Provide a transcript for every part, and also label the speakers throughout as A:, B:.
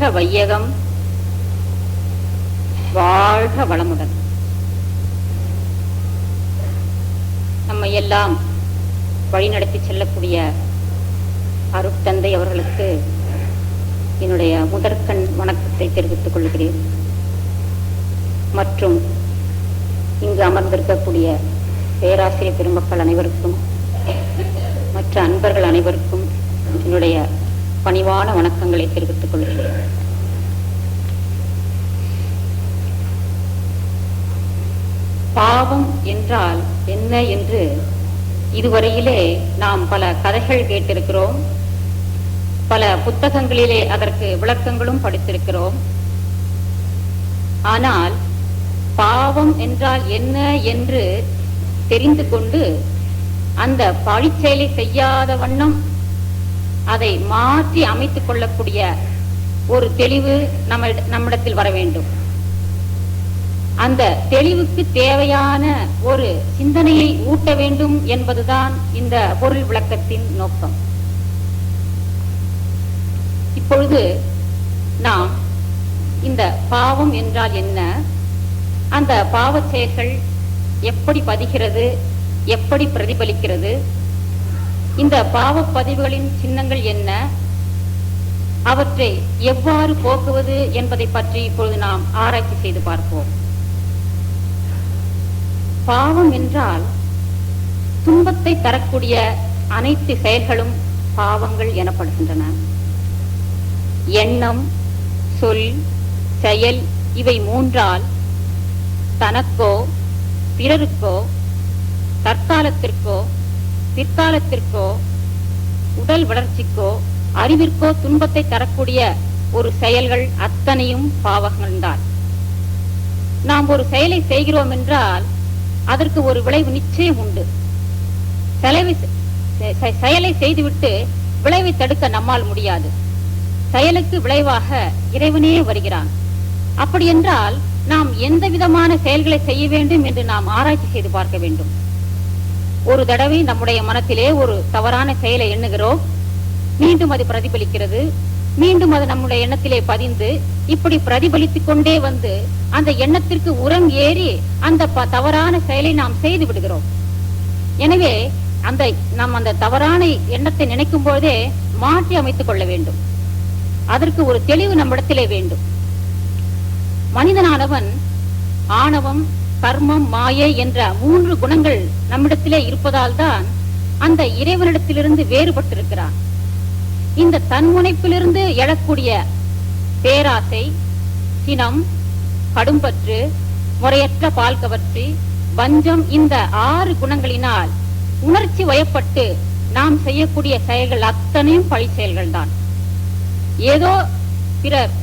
A: வாழ்க வையகம். வாழ்க வளமுடன். நம்ம எல்லாம் வழிநடத்தி செல்லக்கூடிய அருட்தந்தை அவர்களுக்கு என்னுடைய முதற்கண் வணக்கத்தை தெரிவித்துக் கொள்கிறேன். மற்றும் இங்கு அமர்ந்திருக்கக்கூடிய பேராசிரியர் பெருமக்கள் அனைவருக்கும் மற்ற அன்பர்கள் அனைவருக்கும் என்னுடைய பணிவான வணக்கங்களை தெரிவித்துக் கொள்கிறேன். பாவம் என்றால் என்ன என்று இதுவரையிலே நாம் பல கதைகள் கேட்டிருக்கிறோம். பல புத்தகங்களிலே அதற்கு விளக்கங்களும் படித்திருக்கிறோம். ஆனால் பாவம் என்றால் என்ன என்று தெரிந்து கொண்டு அந்த பழிச்செயலை செய்யாத வண்ணம் அதை மாற்றி அமைத்துக் கொள்ளக்கூடிய ஒரு தெளிவு நம்ம நம்மிடத்தில் வர வேண்டும். அந்த தெளிவுக்கு தேவையான ஒரு சிந்தனையை ஊட்ட வேண்டும் என்பதுதான் இந்த பொருள் விளக்கத்தின் நோக்கம். இப்பொழுது நாம் இந்த பாவம் என்றால் என்ன? அந்த பாவ செயல்கள் எப்படி பதிகிறது? எப்படி பிரதிபலிக்கிறது? இந்த பாவ பதிவுகளின் சின்னங்கள் என்ன? அவற்றை எவ்வாறு போக்குவது என்பதை பற்றி இப்பொழுது நாம் ஆராய்ச்சி செய்து பார்ப்போம். பாவம் என்றால் துன்பத்தை தரக்கூடிய அனைத்து செயல்களும் பாவங்கள் எனப்படுகின்றன. எண்ணம் சொல் செயல் இவை மூன்றால் தனக்கோ பிறருக்கோ தற்காலத்திற்கோ பிற்காலத்திற்கோ உடல் வளர்ச்சிக்கோ அறிவிற்கோ துன்பத்தை தரக்கூடிய ஒரு செயல்கள் அத்தனையும் பாவங்கள்தான் நாம் ஒரு செயலை செய்கிறோம் என்றால் அதற்கு ஒரு விளைவு நிச்சயம் உண்டு. செயலை செய்துவிட்டு விளைவை தடுக்க நம்மால் முடியாது. செயலுக்கு விளைவாக இறைவனே வருகிறான். அப்படி என்றால் நாம் எந்த விதமான செயல்களை செய்ய வேண்டும் என்று நாம் ஆராய்ச்சி செய்து பார்க்க வேண்டும். ஒரு தடவை நம்முடைய மனத்திலே ஒரு தவறான செயலை எண்ணுகிறோம். மீண்டும் அது பிரதிபலிக்கிறது. மீண்டும் அது நம்முடைய எண்ணத்திலே பதிந்து இப்படி பிரதிபலித்துக் கொண்டே வந்து அந்த எண்ணத்திற்கு உரம் ஏறி அந்த தவறான செயலை நாம் செய்து விடுகிறோம். எனவே அந்த நாம் அந்த தவறான எண்ணத்தை நினைக்கும் போதே மாற்றி அமைத்துக் கொள்ள வேண்டும். அதற்கு ஒரு தெளிவு நம்மிடத்திலே வேண்டும். மனிதனானவன் ஆணவம் கர்மம் மாயை என்ற மூன்று குணங்கள் நம்மிடத்திலே இருப்பதால் தான் அந்த இறைவனிடத்திலிருந்து வேறுபட்டிருக்கிறான். இந்த தன்முனைப்பிலிருந்து எழக்கூடிய பேராசை சினம் கடும்பற்று முறையற்ற பால் கவர்ச்சி வஞ்சம் இந்த ஆறு குணங்களினால் உணர்ச்சி வயப்பட்டு நாம் செய்யக்கூடிய செயல்கள் அத்தனையும் பழி செயல்கள் தான் ஏதோ பிறர்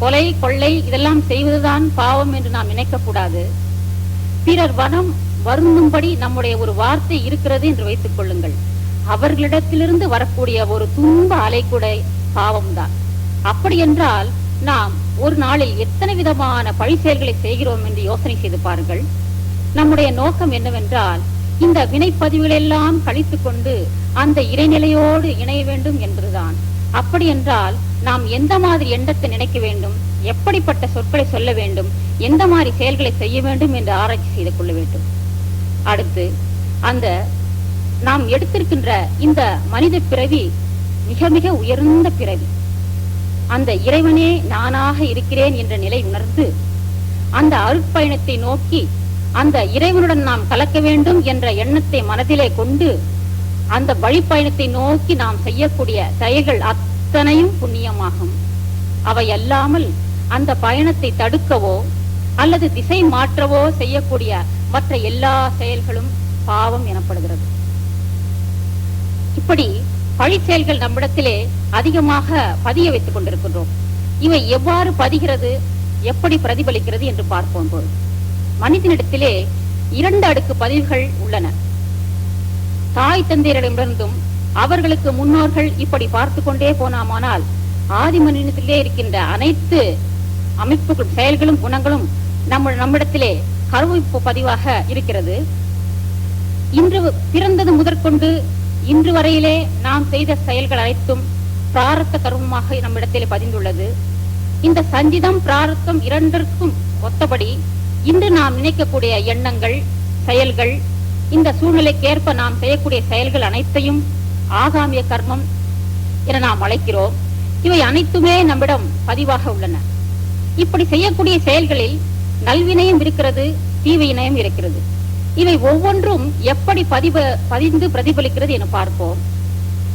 A: கொலை கொள்ளை இதெல்லாம் செய்வதுதான் பாவம் என்று நாம் நினைக்கக்கூடாது. பிறர் வனம் வருந்தும்படி நம்முடைய ஒரு வார்த்தை இருக்கிறது என்று வைத்துக் கொள்ளுங்கள். அவர்களிடத்திலிருந்து வரக்கூடிய ஒரு துன்ப அலை கூட பாவம்தான். அப்படி என்றால் நாம் ஒரு நாளில் எத்தனை விதமான பழி செயல்களை செய்கிறோம் என்று யோசனை செய்து பாருங்கள். நம்முடைய நோக்கம் என்னவென்றால் இந்த வினைப்பதிவுகளெல்லாம் கழித்துக் கொண்டு அந்த இறைநிலையோடு இணைய வேண்டும் என்பதுதான் அப்படி என்றால் நாம் எந்த மாதிரி எண்ணத்தை நினைக்க வேண்டும் எப்படிப்பட்ட சொற்களை சொல்ல வேண்டும் எந்த மாதிரி செயல்களை செய்ய வேண்டும் என்று ஆராய்ச்சி செய்து கொள்ள வேண்டும். அடுத்து அந்த நாம் எடுத்திருக்கின்ற இந்த மனித பிறவி மிக மிக உயர்ந்த பிறவி. அந்த இறைவனே நானாக இருக்கிறேன் என்ற நிலை உணர்ந்து அந்த அருட்பயணத்தை நோக்கி அந்த இறைவனுடன் நாம் கலக்க வேண்டும் என்ற எண்ணத்தை மனதிலே கொண்டு அந்த வழிப்பயணத்தை நோக்கி நாம் செய்யக்கூடிய செயல்கள் அத்தனையும் புண்ணியமாகும். அவை அல்லாமல் அந்த பயணத்தை தடுக்கவோ அல்லது திசை மாற்றவோ செய்யக்கூடிய மற்ற எல்லா செயல்களும் பாவம் எனப்படுகிறது. இப்படி பழி செயல்கள் நம்மிடத்திலே அதிகமாக பதிய வைத்துக் கொண்டிருக்கின்றோம். இவை எவ்வாறு பதிகிறது எப்படி பிரதிபலிக்கிறது என்று பார்ப்போம் போது மனிதனிடத்திலே இரண்டு அடுக்கு பதிவுகள் உள்ளன. தாய் தந்தையரிடமிருந்தும் அவர்களுக்கு முன்னோர்கள் இப்படி பார்த்து கொண்டே போனாமானால் ஆதி மனிதத்திலே இருக்கின்ற அனைத்து அமைப்புகள் செயல்களும் குணங்களும் நம்ம நம்மிடத்திலே கருவிப்பு பதிவாக இருக்கிறது. இன்று பிறந்தது முதற்கொண்டு இன்று வரையிலே நாம் செய்த செயல்கள் அனைத்தும் பிராரத்த கர்மமாக நம்மிடத்திலே பதிந்துள்ளது. இந்த சஞ்சிதம் பிராரத்தம் இரண்டிற்கும் ஒத்தபடி இன்று நாம் நினைக்கக்கூடிய எண்ணங்கள் செயல்கள் இந்த சூழ்நிலைக்கேற்ப நாம் செய்யக்கூடிய செயல்கள் அனைத்தையும் ஆகாமிய கர்மம் என நாம் அழைக்கிறோம். இவை அனைத்துமே நம்மிடம் பதிவாக உள்ளன. இப்படி செய்யக்கூடிய செயல்களில் நல்வினயம் இருக்கிறது தீவினயம் இருக்கிறது. இவை ஒவ்வொன்றும் எப்படி பதிவ பதிந்து பிரதிபலிக்கிறது என பார்ப்போம்.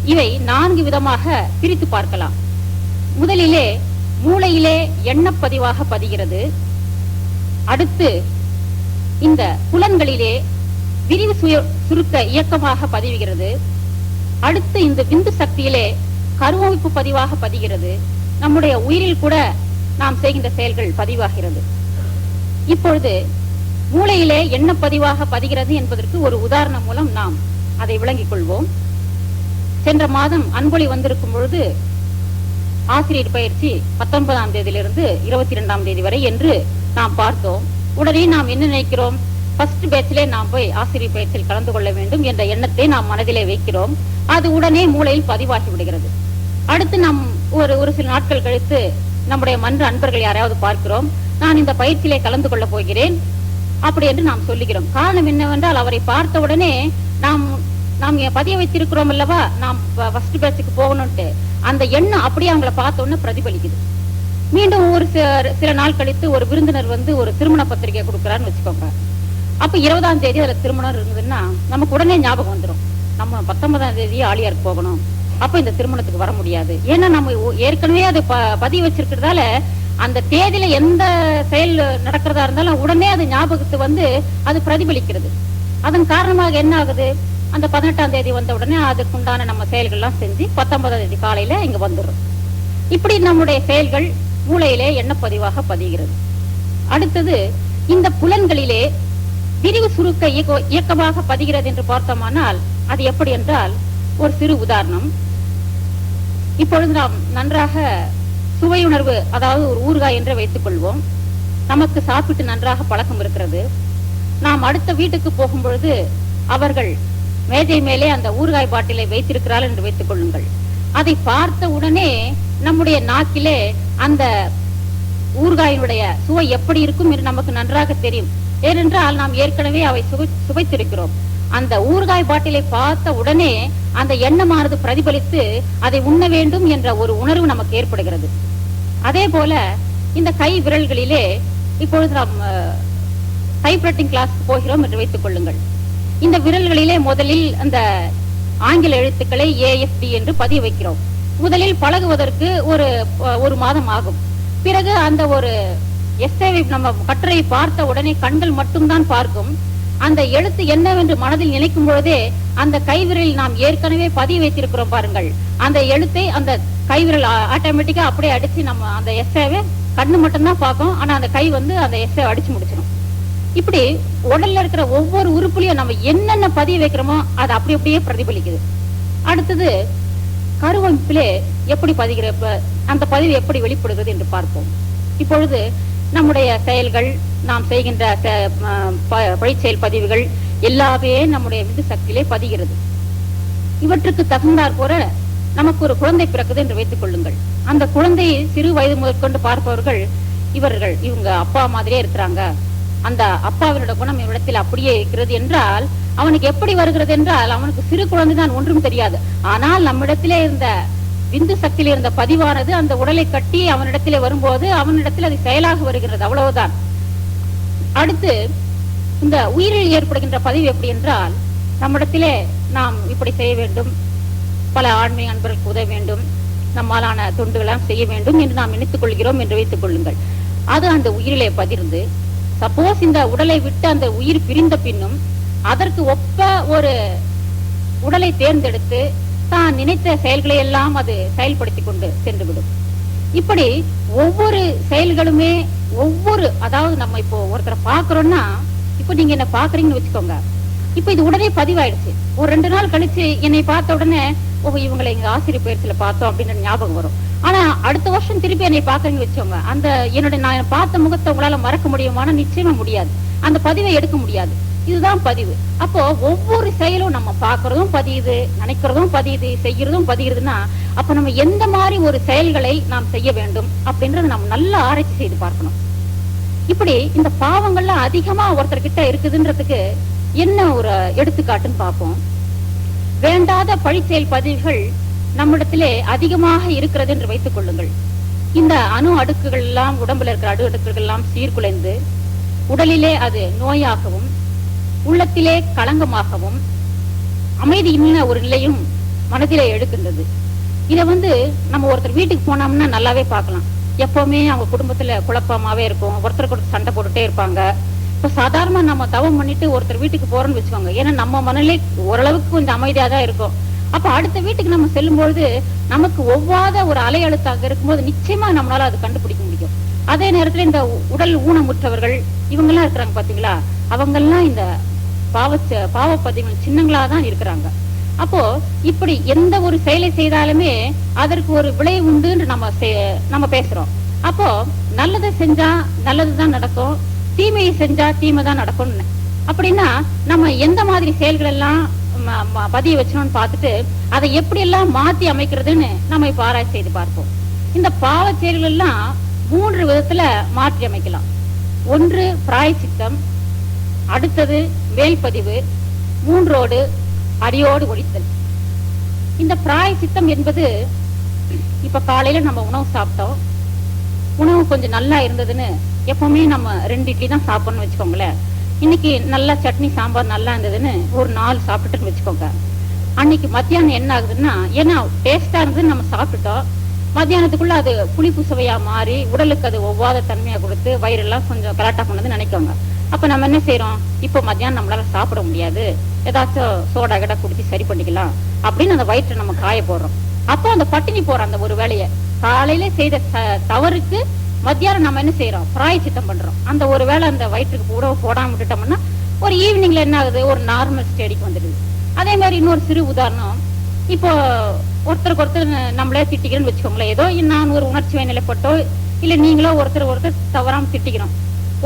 A: இவை நான்கு விதமாக பிரித்து பார்க்கலாம். முதலிலே மூளையிலே எண்ணப்பதிவாக பதிகிறது. அடுத்து இந்த புலன்களிலே விரிவு சுய சுருக்க இயக்கமாக பதிவுகிறது. அடுத்து இந்த விந்து சக்தியிலே கருவமைப்பு பதிவாக பதிகிறது. நம்முடைய உயிரில் கூட நாம் செய்கின்ற செயல்கள் பதிவாகிறது. இப்பொழுது மூளையிலே என்ன பதிவாக பதிகிறது என்பதற்கு ஒரு உதாரணம் மூலம் நாம் அதை விளங்கிக் கொள்வோம். சென்ற மாதம் அன்பொழி வந்திருக்கும் பொழுது ஆசிரியர் பயிற்சி பத்தொன்பதாம் தேதியிலிருந்து இருபத்தி இரண்டாம் தேதி வரை என்று நாம் பார்த்தோம். உடனே நாம் என்ன நினைக்கிறோம்? ஃபர்ஸ்ட் பேட்சிலே நாம் போய் ஆசிரியர் பயிற்சியில் கலந்து கொள்ள வேண்டும் என்ற எண்ணத்தை நாம் மனதிலே வைக்கிறோம். அது உடனே மூளையில் பதிவாகி விடுகிறது. அடுத்து நாம் ஒரு ஒரு சில நாட்கள் கழித்து நம்முடைய மன்ற அன்பர்கள் யாராவது பார்க்கிறோம். நான் இந்த பயிற்சியிலே கலந்து கொள்ள போகிறேன். அப்படி என்று நாம் சொல்லுகிறோம். காரணம் என்னவென்றால் அவரை பார்த்த உடனே நாம் நாம் பதிய வைத்திருக்கிறோம் அல்லவா? நாம் ஃபர்ஸ்ட் பேட்சுக்கு போகணும்ட்டு. அந்த எண்ணம் அப்படியே அவங்கள பார்த்த உடனே பிரதிபலிக்குது. மீண்டும் ஒரு சில- சில நாள் கழித்து ஒரு விருந்தினர் வந்து ஒரு திருமண பத்திரிகை கொடுக்கறான்னு வச்சுக்கோங்க. அப்ப இருபதாம் தேதி அதுல திருமணம் இருந்ததுன்னா நமக்கு உடனே ஞாபகம் வந்துரும். நம்ம பத்தொன்பதாம் தேதி ஆலியாருக்கு போகணும். அப்ப இந்த திருமணத்துக்கு வர முடியாது. ஏன்னா நம்ம ஏற்கனவே அது ப- பதிவு வச்சிருக்கிறதால அந்த தேதியில எந்த செயல் நடக்கிறதா இருந்தாலும் உடனே அது ஞாபகத்து வந்து அது பிரதிபலிக்கிறது. அதன் காரணமாக என்ன ஆகுது? அந்த பதினெட்டாம் தேதி வந்த உடனே அதுக்குண்டான நம்ம செயல்கள்லாம் செஞ்சு பத்தொன்பதாம் தேதி காலையில இங்க வந்துடும் இப்படி நம்முடைய செயல்கள் மூளையிலே எண்ணப்பதிவாக பதிகிறது? அடுத்தது இந்த புலன்களிலே விரிவு சுருக்க இயக்க- இயக்கமாக பதிகிறது என்று பார்த்தோமானால் அது எப்படி என்றால் ஒரு சிறு உதாரணம். இப்பொழுது நாம் நன்றாக சுவையுணர்வு அதாவது ஒரு ஊறுகாய் என்று வைத்துக் கொள்வோம். நமக்கு சாப்பிட்டு நன்றாக பழக்கம் இருக்கிறது. நாம் அடுத்த வீட்டுக்கு போகும் பொழுது அவர்கள் மேஜை மேலே அந்த ஊறுகாய் பாட்டிலை வைத்திருக்கிறார்கள் என்று வைத்துக் கொள்ளுங்கள். அதை பார்த்த உடனே நம்முடைய நாக்கிலே அந்த ஊறுகாயினுடைய சுவை எப்படி இருக்கும் என்று நமக்கு நன்றாக தெரியும். ஏனென்றால் நாம் ஏற்கனவே அவை சுவை சுவைத்திருக்கிறோம். அந்த ஊறுகாய் பாட்டிலை பார்த்த உடனே அந்த எண்ணமானது பிரதிபலித்து அதை உண்ண வேண்டும் என்ற ஒரு உணர்வு நமக்கு ஏற்படுகிறது. அதே போல இந்த கை விரல்களிலே இப்பொழுது நாம் டைப்ரைட்டிங் கிளாஸ் போகிறோம் என்று வைத்துக் கொள்ளுங்கள். இந்த விரல்களிலே முதலில் அந்த ஆங்கில எழுத்துக்களை ஏஎஃப்டி என்று பதிய வைக்கிறோம். முதலில் பழகுவதற்கு ஒரு ஒரு மாதம் ஆகும். பிறகு அந்த ஒரு எஸ்ஏவை நம்ம கட்டுரை பார்த்த உடனே கண்கள் மட்டும்தான் பார்க்கும். அந்த எழுத்து என்னவென்று மனதில் நினைக்கும் பொழுதே அந்த கைவிரலில் நாம் ஏற்கனவே பதிய வைத்திருக்கிறோம் பாருங்கள். அந்த எழுத்தை அந்த கைவிரல் ஆட்டோமேட்டிக்கா அப்படியே அடிச்சு நம்ம அந்த எஸ்ஏவை கண்ணு மட்டும்தான் பார்க்கும். ஆனா அந்த கை வந்து அந்த எஸ்ஏ அடிச்சு முடிச்சிடும் இப்படி உடல்ல இருக்கிற ஒவ்வொரு உறுப்புலையும் நம்ம என்னென்ன பதிய வைக்கிறோமோ அது அப்படி அப்படியே பிரதிபலிக்குது. அடுத்தது கருவமைப்பிலே எப்படி பதிகிற அந்த பதிவு எப்படி வெளிப்படுகிறது என்று பார்ப்போம். இப்பொழுது நம்முடைய செயல்கள் நாம் செய்கின்ற செ- ப- பழிச்செயல் பதிவுகள் எல்லாமே நம்முடைய விந்து சக்தியிலே பதிகிறது. இவற்றுக்கு தகுந்தாற் போல நமக்கு ஒரு குழந்தை பிறக்குது என்று வைத்துக் கொள்ளுங்கள். அந்த குழந்தையை சிறு வயது முதற்கொண்டு பார்ப்பவர்கள் இவர்கள் இவங்க அப்பா மாதிரியே இருக்கிறாங்க. அந்த அப்பாவினோட குணம் இவரிடத்தில் அப்படியே இருக்கிறது என்றால் அவனுக்கு எப்படி வருகிறது என்றால் அவனுக்கு சிறு குழந்தைதான் ஒன்றும் தெரியாது. ஆனால் நம்மிடத்திலே இருந்த விந்து சக்தியில் இருந்த பதிவானது அந்த உடலை கட்டி அவனிடத்திலே வரும்போது அவனிடத்தில் அது செயலாக வருகிறது. அவ்வளவுதான். அடுத்து இந்த உயிரில் ஏற்படுகின்ற பதிவு எப்படி என்றால் நம்மிடத்திலே நாம் இப்படி செய்ய வேண்டும். பல ஆண்மை அன்பர்களுக்கு உதவ வேண்டும். நம்மாலான தொண்டுகளாம் செய்ய வேண்டும் என்று நாம் நினைத்துக் கொள்கிறோம் என்று வைத்துக் கொள்ளுங்கள். அது அந்த உயிரிலே பதிர்ந்து சப்போஸ் இந்த உடலை விட்டு அந்த உயிர் பிரிந்த பின்னும் அதற்கு ஒப்ப ஒரு உடலை தேர்ந்தெடுத்து தான் நினைத்த செயல்களை எல்லாம் அது செயல்படுத்தி கொண்டு சென்றுவிடும். இப்படி ஒவ்வொரு செயல்களுமே ஒவ்வொரு அதாவது நம்ம இப்போ ஒருத்தரை பாக்குறோம்னா இப்ப நீங்க என்ன பாக்குறீங்கன்னு வச்சுக்கோங்க. இப்ப இது உடனே பதிவாயிடுச்சு. ஒரு ரெண்டு நாள் கழிச்சு என்னை பார்த்த உடனே ஓ இவங்களை எங்க ஆசிரியர் பயிற்சியில பார்த்தோம் அப்படின்னு ஞாபகம் வரும். ஆனா அடுத்த வருஷம் திருப்பி என்னை பாக்குறீங்கன்னு வச்சுக்கோங்க. அந்த என்னுடைய நான் பார்த்த முகத்தை உங்களால மறக்க முடியுமானா நிச்சயமா முடியாது. அந்த பதிவை எடுக்க முடியாது. இதுதான் பதிவு. அப்போ ஒவ்வொரு செயலும் நம்ம பாக்குறதும் பதியுது நினைக்கிறதும் பதியுது செய்யறதும் பதியுதுன்னா அப்ப நம்ம எந்த மாதிரி ஒரு செயல்களை நாம் செய்ய வேண்டும் அப்படின்றத நம்ம நல்லா ஆராய்ச்சி செய்து பார்க்கணும். இப்படி இந்த பாவங்கள்லாம் அதிகமா ஒருத்தர்கிட்ட இருக்குதுன்றதுக்கு என்ன ஒரு எடுத்துக்காட்டுன்னு பார்ப்போம். வேண்டாத பழிச்செயல் பதிவுகள் நம்மிடத்திலே அதிகமாக இருக்கிறது என்று வைத்துக் கொள்ளுங்கள். இந்த அணு அடுக்குகள் எல்லாம் உடம்புல இருக்கிற அடு அடுக்குகள் எல்லாம் சீர்குலைந்து உடலிலே அது நோயாகவும் உள்ளத்திலே களங்கமாகவும் அமைதியின்ன ஒரு நிலையும் மனதிலே எடுக்கின்றது. இதை வந்து நம்ம ஒருத்தர் வீட்டுக்கு போனோம்னா நல்லாவே பார்க்கலாம். எப்பவுமே அவங்க குடும்பத்துல குழப்பமாவே இருக்கும். ஒருத்தருக்கு ஒருத்தர் சண்டை போட்டுட்டே இருப்பாங்க. இப்ப சாதாரணமா நம்ம தவம் பண்ணிட்டு ஒருத்தர் வீட்டுக்கு போறோம்னு வச்சுக்கோங்க. ஏன்னா நம்ம மனநிலை ஓரளவுக்கு கொஞ்சம் அமைதியா தான் இருக்கும். அப்ப அடுத்த வீட்டுக்கு நம்ம செல்லும்பொழுது நமக்கு ஒவ்வாத ஒரு அலை அழுத்தாக இருக்கும்போது நிச்சயமா நம்மளால அது கண்டுபிடிக்க முடியும். அதே நேரத்துல இந்த உடல் ஊனமுற்றவர்கள் இவங்க எல்லாம் இருக்கிறாங்க பாத்தீங்களா? அவங்க எல்லாம் இந்த பாவச்ச பாவப்பதிவு சின்னங்களா தான் இருக்கிறாங்க. அப்போ இப்படி எந்த ஒரு செயலை செய்தாலுமே அதற்கு ஒரு விளைவு உண்டுன்னு நம்ம நம்ம பேசுறோம். அப்போ நல்லதை செஞ்சா நல்லதுதான் நடக்கும் தீமையை செஞ்சா தீமை தான் நடக்கும்னு. அப்படின்னா நம்ம எந்த மாதிரி செயல்கள் எல்லாம் பதிய வச்சோம்னு பார்த்துட்டு அதை எப்படி எல்லாம் மாத்தி அமைக்கிறதுன்னு நம்ம இப்ப ஆராய்ச்சி செய்து பார்ப்போம். இந்த பாவ செயல்கள் எல்லாம் மூன்று விதத்துல மாற்றி அமைக்கலாம். ஒன்று பிராயச்சித்தம் அடுத்தது மேல்பதிவு மூன்றோடு அடியோடு ஒழித்தல். இந்த பிராய சித்தம் என்பது இப்ப காலையில நம்ம உணவு சாப்பிட்டோம். உணவு கொஞ்சம் நல்லா இருந்ததுன்னு எப்பவுமே நம்ம ரெண்டு இட்லி தான் சாப்பிடணும்னு வச்சுக்கோங்களேன். இன்னைக்கு நல்லா சட்னி சாம்பார் நல்லா இருந்ததுன்னு ஒரு நாலு சாப்பிட்டுட்டுன்னு வச்சுக்கோங்க. அன்னைக்கு மத்தியானம் என்ன ஆகுதுன்னா ஏன்னா டேஸ்டா இருந்ததுன்னு நம்ம சாப்பிட்டுட்டோம். மத்தியானத்துக்குள்ள அது புளிப்பு சுவையா மாறி உடலுக்கு அது ஒவ்வாத தன்மையா கொடுத்து வயிறெல்லாம் கொஞ்சம் கலாட்டா கொண்டு நினைக்கோங்க. அப்ப நம்ம என்ன செய்யறோம் இப்போ மத்தியானம் நம்மளால சாப்பிட முடியாது. ஏதாச்சும் சோடா கிடா குடிச்சு சரி பண்ணிக்கலாம். அப்படின்னு அந்த வயிற்றை நம்ம காய போடுறோம். அப்போ அந்த பட்டினி போற அந்த ஒரு வேலையை காலையில செய்த த- தவறுக்கு மத்தியானம் நம்ம என்ன செய்யறோம் பிராயச்சித்தம் பண்றோம். அந்த ஒரு வேளை அந்த வயிற்றுக்கு உணவு போடாம விட்டுட்டோம்னா ஒரு ஈவினிங்ல என்ன ஆகுது? ஒரு நார்மல் ஸ்டேடிக்கு வந்துடுது. அதே மாதிரி இன்னொரு சிறு உதாரணம். இப்போ ஒருத்தருக்கு ஒருத்தர் நம்மளே திட்டிக்கிறோம்னு வச்சுக்கோங்களேன். ஏதோ நான் ஒரு உணர்ச்சி நிலைப்பட்டோ இல்ல நீங்களோ ஒருத்தர் ஒருத்தர் தவறாம திட்டிக்கிறோம்.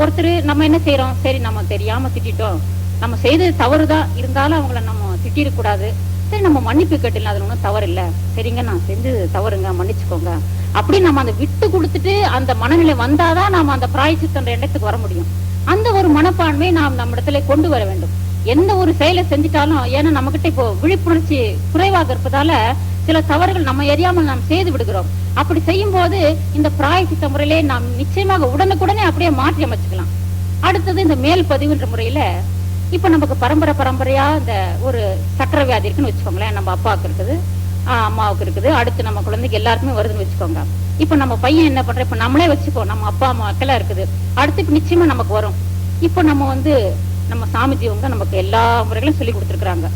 A: ஒருத்தர் நம்ம என்ன செய்யறோம் சரி நம்ம தெரியாம திட்டோம் நம்ம செய்தது தவறுதான் இருந்தாலும் அவங்கள நம்ம திட்டிடக்கூடாது. சரி நம்ம மன்னிப்பு கட்டில அதுல ஒண்ணும் தவறு இல்ல சரிங்க நான் செஞ்சது தவறுங்க மன்னிச்சுக்கோங்க. அப்படி நம்ம அந்த விட்டு கொடுத்துட்டு அந்த மனநிலை வந்தாதான் நாம அந்த பிராய்ச்சித்தன்ற எண்ணத்துக்கு வர முடியும். அந்த ஒரு மனப்பான்மை நாம் நம்ம இடத்துல கொண்டு வர வேண்டும். எந்த ஒரு செயலை செஞ்சிட்டாலும் ஏன்னா நம்ம கிட்ட இப்போ விழிப்புணர்ச்சி குறைவாக இருப்பதால சில தவறுகள் நம்ம எரியாமல் நாம் செய்து விடுகிறோம். அப்படி செய்யும் போது இந்த பிராயச்சித்த முறையிலே நாம் நிச்சயமாக உடனுக்குடனே அப்படியே மாற்றி அமைச்சுக்கலாம். அடுத்தது இந்த மேல் பதிவுன்ற முறையில இப்ப நமக்கு பரம்பரை பரம்பரையா இந்த ஒரு சக்கரை வியாதி இருக்குன்னு வச்சுக்கோங்களேன். நம்ம அப்பாவுக்கு இருக்குது ஆஹ் அம்மாவுக்கு இருக்குது அடுத்து நம்ம குழந்தைக்கு எல்லாருக்குமே வருதுன்னு வச்சுக்கோங்க. இப்ப நம்ம பையன் என்ன பண்ற இப்ப நம்மளே வச்சுக்கோ நம்ம அப்பா அம்மாக்கெல்லாம் இருக்குது. அடுத்து நிச்சயமா நமக்கு வரும். இப்ப நம்ம வந்து நம்ம சாமிஜி அவங்க நமக்கு எல்லா முறைகளும் சொல்லி கொடுத்துருக்குறாங்க.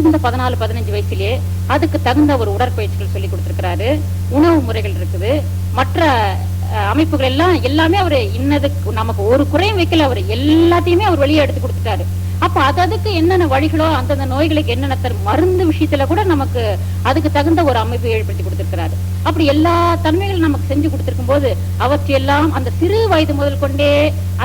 A: இந்த பதினாலு பதினஞ்சு வயசுலயே அதுக்கு தகுந்த ஒரு உடற்பயிற்சிகள் சொல்லி கொடுத்துருக்கிறாரு. உணவு முறைகள் இருக்குது. மற்ற அமைப்புகள் எல்லாம் எல்லாமே அவரு இன்னதுக்கு நமக்கு ஒரு குறையும் வைக்கல. அவர் எல்லாத்தையுமே அவர் வெளியே எடுத்து கொடுத்துட்டாரு. அப்ப அது அதுக்கு என்னென்ன வழிகளோ அந்தந்த நோய்களுக்கு என்னென்ன தரும் மருந்து விஷயத்துல கூட நமக்கு அதுக்கு தகுந்த ஒரு அமைப்பை ஏற்படுத்தி கொடுத்திருக்கிறாரு. அப்படி எல்லா தன்மைகளும் நமக்கு செஞ்சு கொடுத்திருக்கும் போது அவற்றையெல்லாம் அந்த சிறு வயது முதல் கொண்டே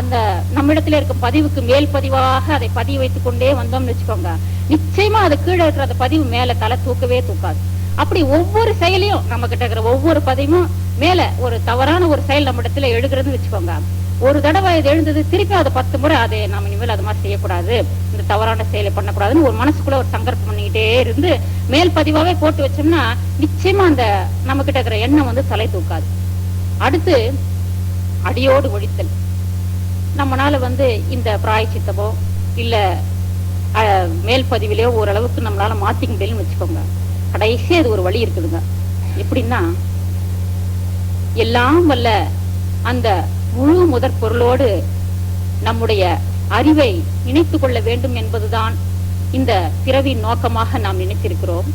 A: அந்த நம்மிடத்துல இருக்கும் பதிவுக்கு மேல் பதிவாக அதை பதிவு வைத்துக் கொண்டே வந்தோம்னு வச்சுக்கோங்க. நிச்சயமா அது கீழே இருக்கிற அந்த பதிவு மேல தலை தூக்கவே தூக்காது. அப்படி ஒவ்வொரு செயலையும் நம்ம கிட்ட இருக்கிற ஒவ்வொரு பதிவும் மேல ஒரு தவறான ஒரு செயல் நம்ம இடத்துல எழுகிறதுன்னு வச்சுக்கோங்க. ஒரு தடவை இது எழுந்தது திருப்பி அதை பத்து முறை அதை நாம இனிமேல் அது மாதிரி செய்யக்கூடாது. இந்த தவறான செயலை பண்ணக்கூடாதுன்னு ஒரு மனசுக்குள்ள ஒரு சங்கல்பம் பண்ணிக்கிட்டே இருந்து மேல் பதிவாவே போட்டு வச்சோம்னா நிச்சயமா அந்த நம்ம கிட்ட இருக்கிற எண்ணம் வந்து தலை தூக்காது. அடுத்து அடியோடு ஒழித்தல். நம்மனால வந்து இந்த பிராயச்சித்தமோ இல்ல அஹ், மேல் பதிவிலையோ ஓரளவுக்கு நம்மளால மாத்திக்க முடியலன்னு வச்சுக்கோங்க. கடைசி அது ஒரு வழி இருக்குதுங்க. எப்படின்னா எல்லாம் வல்ல அந்த முழு முதற் பொருளோடு நம்முடைய அறிவை இணைத்துக் கொள்ள வேண்டும் என்பதுதான் இந்த பிறவின் நோக்கமாக நாம் நினைத்திருக்கிறோம்.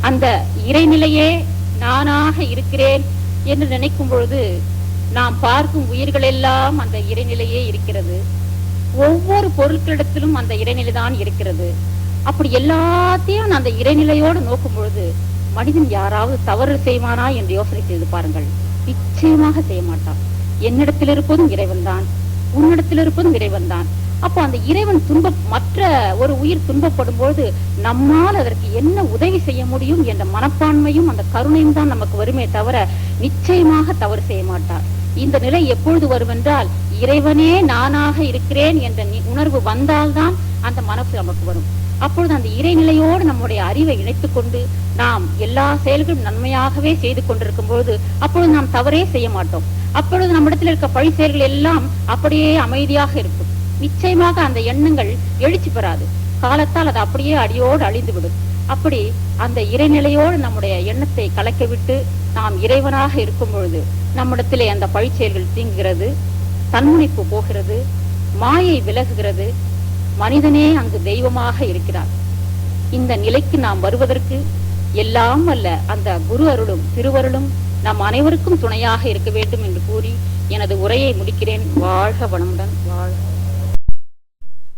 A: அந்த இறைநிலையே நானாக இருக்கிறேன் என்று நினைக்கும் பொழுது நாம் பார்க்கும் உயிர்கள் எல்லாம் அந்த இறைநிலையே இருக்கிறது. ஒவ்வொரு பொருட்களிடத்திலும் அந்த இறைநிலைதான் இருக்கிறது. அப்படி எல்லாத்தையும் அந்த இறைநிலையோடு நோக்கும் பொழுது மனிதன் யாராவது தவறு செய்வானா என்று யோசனை செய்து பாருங்கள். நிச்சயமாக செய்ய மாட்டான். என்னிடத்தில் இருப்பதும் இறைவன் தான் உன்னிடத்தில் இருப்பதும் இறைவன் தான் அப்போ அந்த இறைவன் துன்ப மற்ற ஒரு உயிர் துன்பப்படும் போது நம்மால் அதற்கு என்ன உதவி செய்ய முடியும் என்ற மனப்பான்மையும் அந்த கருணையும் தான் நமக்கு வருமே தவிர நிச்சயமாக தவறு செய்ய மாட்டார். இந்த நிலை எப்பொழுது வருமென்றால் இறைவனே நானாக இருக்கிறேன் என்ற நி- உணர்வு வந்தால்தான் அந்த மனசு நமக்கு வரும். அப்பொழுது அந்த இறைநிலையோடு நம்முடைய அறிவை இணைத்துக் கொண்டு நாம் எல்லா செயல்களும் நன்மையாகவே செய்து கொண்டிருக்கும் பொழுது அப்பொழுது நாம் தவறே செய்ய மாட்டோம். அப்பொழுது நம்மிடத்தில் இருக்க பழி செயல்கள் எல்லாம் அப்படியே அமைதியாக இருக்கும். நிச்சயமாக அந்த எண்ணங்கள் எழுச்சி பெறாது. காலத்தால் அது அப்படியே அடியோடு அழிந்துவிடும். அப்படி அந்த இறைநிலையோடு நம்முடைய எண்ணத்தை கலக்க விட்டு நாம் இறைவனாக இருக்கும் பொழுது நம்மிடத்திலே அந்த பழிச்செயல்கள் தீங்குகிறது தன்முனைப்பு போகிறது மாயை விலகுகிறது. மனிதனே அங்கு தெய்வமாக இருக்கிறார். இந்த நிலைக்கு நாம் வருவதற்கு எல்லாம் அல்ல அந்த குரு அருளும் திருவருளும் நம் அனைவருக்கும் துணையாக இருக்க வேண்டும் என்று கூறி எனது உரையை முடிக்கிறேன். வாழ்க வளமுடன். வாழ்க